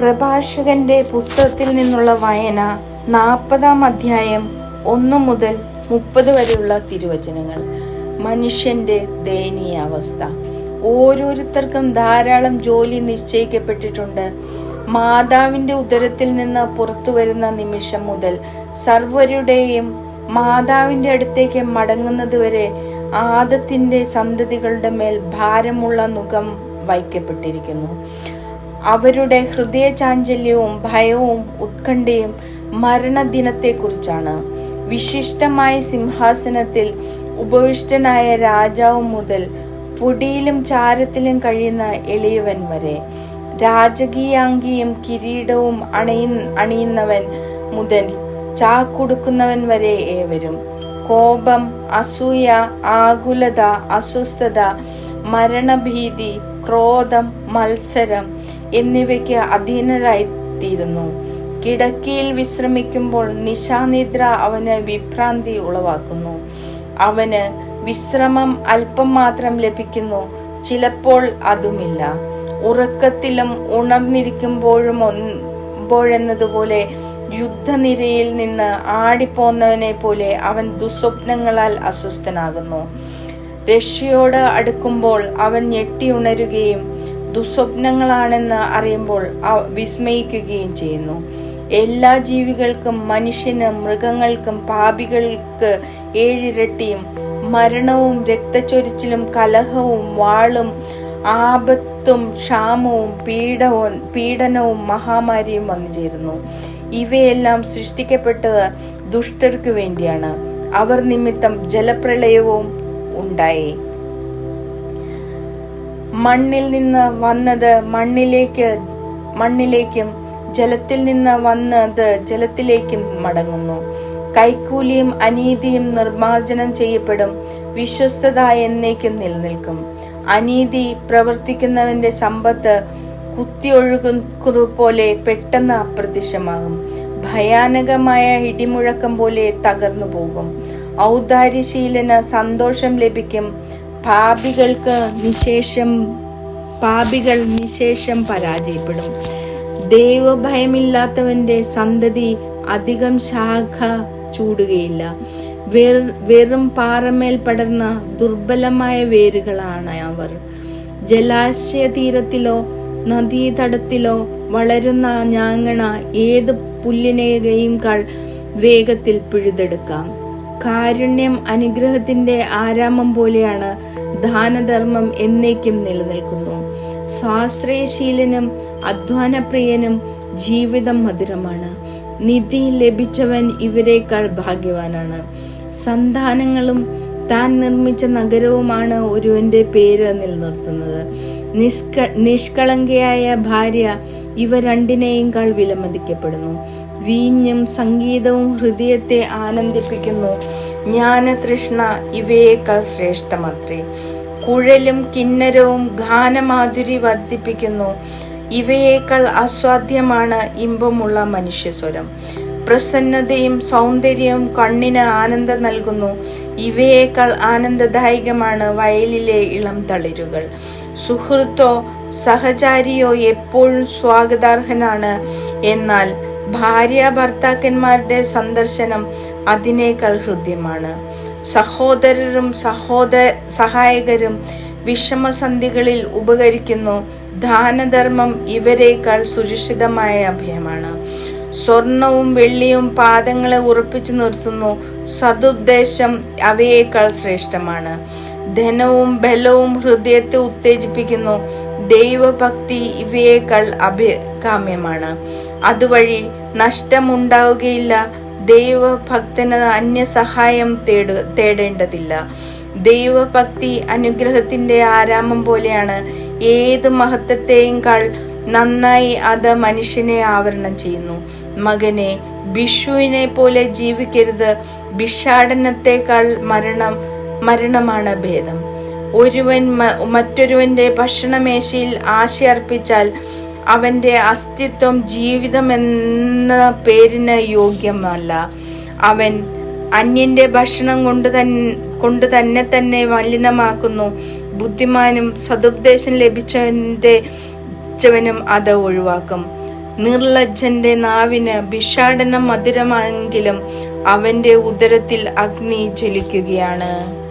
പ്രഭാഷകന്റെ പുസ്തകത്തിൽ നിന്നുള്ള വായന നാൽപ്പതാം അധ്യായം ഒന്നു മുതൽ മുപ്പത് വരെയുള്ള തിരുവചനങ്ങൾ. മനുഷ്യന്റെ ദയനീയ അവസ്ഥ. ഓരോരുത്തർക്കും ധാരാളം ജോലി നിശ്ചയിക്കപ്പെട്ടിട്ടുണ്ട്. മാതാവിന്റെ ഉദരത്തിൽ നിന്ന് പുറത്തു വരുന്ന നിമിഷം മുതൽ സർവരുടെയും മാതാവിന്റെ അടുത്തേക്ക് മടങ്ങുന്നത് വരെ ആദത്തിന്റെ സന്തതികളുടെ മേൽ ഭാരമുള്ള മുഖം വയ്ക്കപ്പെട്ടിരിക്കുന്നു. അവരുടെ ഹൃദയചാഞ്ചല്യവും ഭയവും ഉത്കണ്ഠയും മരണദിനത്തെക്കുറിച്ചാണ്. വിശിഷ്ടമായ സിംഹാസനത്തിൽ ഉപവിഷ്ടനായ രാജാവ് മുതൽ പൊടിയിലും ചാരത്തിലും കഴിയുന്ന എളിയവൻ വരെ. രാജകീയാംഗിയും കിരീടവും അണിയ അണിയുന്നവൻ മുതൽ ചാക്കുടുക്കുന്നവൻ വരെ ഏവരും. കോപം അസൂയ ആകുലത അസ്വസ്ഥത മരണഭീതി ക്രോധം മത്സരം എന്നിവയ്ക്ക് അധീനരായിത്തീരുന്നു. കിടക്കയിൽ വിശ്രമിക്കുമ്പോൾ നിശാനിദ്ര അവന് വിഭ്രാന്തി ഉളവാക്കുന്നു. അവന് വിശ്രമം അല്പം മാത്രം ലഭിക്കുന്നു ചിലപ്പോൾ അതുമില്ല. ഉറക്കത്തിലും ഉണർന്നിരിക്കുമ്പോഴും ഒമ്പോഴെന്നതുപോലെ യുദ്ധനിരയിൽ നിന്ന് ആടിപ്പോന്നവനെ പോലെ അവൻ ദുസ്വപ്നങ്ങളാൽ അസ്വസ്ഥനാകുന്നു. രക്ഷയോട് അടുക്കുമ്പോൾ അവൻ ഞെട്ടിയുണരുകയും ദുസ്വപ്നങ്ങളാണെന്ന് അറിയുമ്പോൾ വിസ്മയിക്കുകയും ചെയ്യുന്നു. എല്ലാ ജീവികൾക്കും മനുഷ്യന് മൃഗങ്ങൾക്കും പാപികൾക്ക് ഏഴിരട്ടിയും മരണവും രക്തച്ചൊരിച്ചിലും കലഹവും വാളും ആപത്തും ക്ഷാമവും പീഡവും പീഡനവും മഹാമാരിയും വന്നു ചേരുന്നു. ഇവയെല്ലാം സൃഷ്ടിക്കപ്പെട്ടത് ദുഷ്ടർക്ക് വേണ്ടിയാണ്. അവർ നിമിത്തം ജലപ്രളയവും ഉണ്ടായി. മണ്ണിൽ നിന്ന് വന്നത് മണ്ണിലേക്ക് മണ്ണിലേക്കും ജലത്തിൽ നിന്ന് വന്നത് ജലത്തിലേക്കും മടങ്ങുന്നു. കൈക്കൂലിയും അനീതിയും നിർമാർജനം ചെയ്യപ്പെടും. വിശ്വസ്തത എന്നേക്കും നിലനിൽക്കും. അനീതി പ്രവർത്തിക്കുന്നവന്റെ സമ്പത്ത് കുത്തിയൊഴുകുന്നത് പോലെ പെട്ടെന്ന് അപ്രത്യക്ഷമാകും. ഭയാനകമായ ഇടിമുഴക്കം പോലെ തകർന്നു പോകും. ഔദാര്യശീലന് സന്തോഷം ലഭിക്കും. പാപികൾക്ക് നിശേഷം പാപികൾ നിശേഷം പരാജയപ്പെടും. ദൈവഭയമില്ലാത്തവന്റെ സന്തതി അധികം ശാഖ ചൂടുകയില്ല. വെറു- പാറമേൽ പടർന്ന ദുർബലമായ വേരുകളാണ് അവർ. ജലാശയ തീരത്തിലോ നദീതടത്തിലോ വളരുന്ന ഞാങ്ങണ ഏത് പുല്ലിനെയും വേഗത്തിൽ പിഴുതെടുക്കാം. കാരുണ്യം അനുഗ്രഹത്തിന്റെ ആരാമം പോലെയാണ് ദാനധർമ്മം എന്നേക്കും നിലനിൽക്കുന്നു. സ്വാശ്രയശീലനും അധ്വാനപ്രിയനും ജീവിതം മധുരമാണ്. നിധി ലഭിച്ചവൻ ഇവരെക്കാൾ ഭാഗ്യവാനാണ്. സന്താനങ്ങളും താൻ നിർമ്മിച്ച നഗരവുമാണ് ഒരുവന്റെ പേര് നിലനിർത്തുന്നത്. നിഷ്ക നിഷ്കളങ്കയായ ഭാര്യ ഇവ രണ്ടിനെയും വിലമതിക്കപ്പെടുന്നു. വീഞ്ഞും സംഗീതവും ഹൃദയത്തെ ആനന്ദിപ്പിക്കുന്നു. ജ്ഞാനതൃഷ്ണ ഇവയേക്കാൾ ശ്രേഷ്ഠമത്രേ. കുഴലും കിന്നരവും ഗാനമാധുരി വർദ്ധിപ്പിക്കുന്നു. ഇവയേക്കാൾ ആസ്വാദ്യമാണ് ഇമ്പമുള്ള മനുഷ്യസ്വരം. പ്രസന്നതയും സൗന്ദര്യവും കണ്ണിന് ആനന്ദം നൽകുന്നു. ഇവയേക്കാൾ ആനന്ദദായകമാണ് വയലിലെ ഇളം തളിരുകൾ. സുഹൃത്തോ സഹചാരിയോ എപ്പോഴും സ്വാഗതാർഹനാണ്. എന്നാൽ ഭാര്യ ഭർത്താക്കന്മാരുടെ സന്ദർശനം അതിനേക്കാൾ ഹൃദ്യമാണ്. സഹോദരരും സഹോദ സഹായകരും വിഷമസന്ധികളിൽ ഉപകരിക്കുന്നു. ദാനധർമ്മം ഇവരെക്കാൾ സുരക്ഷിതമായ അഭയമാണ്. സ്വർണവും വെള്ളിയും പാദങ്ങളെ ഉറപ്പിച്ചു നിർത്തുന്നു. സതുദ്ദേശം അവയേക്കാൾ ശ്രേഷ്ഠമാണ്. ധനവും ബലവും ഹൃദയത്തെ ഉത്തേജിപ്പിക്കുന്നു. ദൈവഭക്തി ഇവയേക്കാൾ അഭികാമ്യമാണ്. അതുവഴി നഷ്ടമുണ്ടാവുകയില്ല. ദൈവഭക്തന് അന്യസഹായം തേടു തേടേണ്ടതില്ല. ദൈവഭക്തി അനുഗ്രഹത്തിന്റെ ആരാമം പോലെയാണ് ഏത് മഹത്വത്തെയും നന്നായി അത് മനുഷ്യനെ ആവരണം ചെയ്യുന്നു. മകനെ ബിഷുവിനെ പോലെ ജീവിക്കരുത്. ഭിക്ഷാടനത്തെക്കാൾ മരണം മരണമാണ് ഭേദം. ഒരുവൻ മറ്റൊരുവന്റെ ഭക്ഷണമേശയിൽ ആശ അവന്റെ അസ്തിത്വം ജീവിതം എന്ന പേരിന് യോഗ്യമല്ല. അവൻ അന്യന്റെ ഭക്ഷണം കൊണ്ട് തന്നെ കൊണ്ട് തന്നെ തന്നെ മലിനമാക്കുന്നു. ബുദ്ധിമാനും സതുപദേശം ലഭിച്ചവന്റെ ചവനും അത് ഒഴിവാക്കും. നിർലജ്ജന്റെ നാവിന് ഭിഷാടനം മധുരമാണെങ്കിലും അവന്റെ ഉദരത്തിൽ അഗ്നി ജ്വലിക്കുകയാണ്.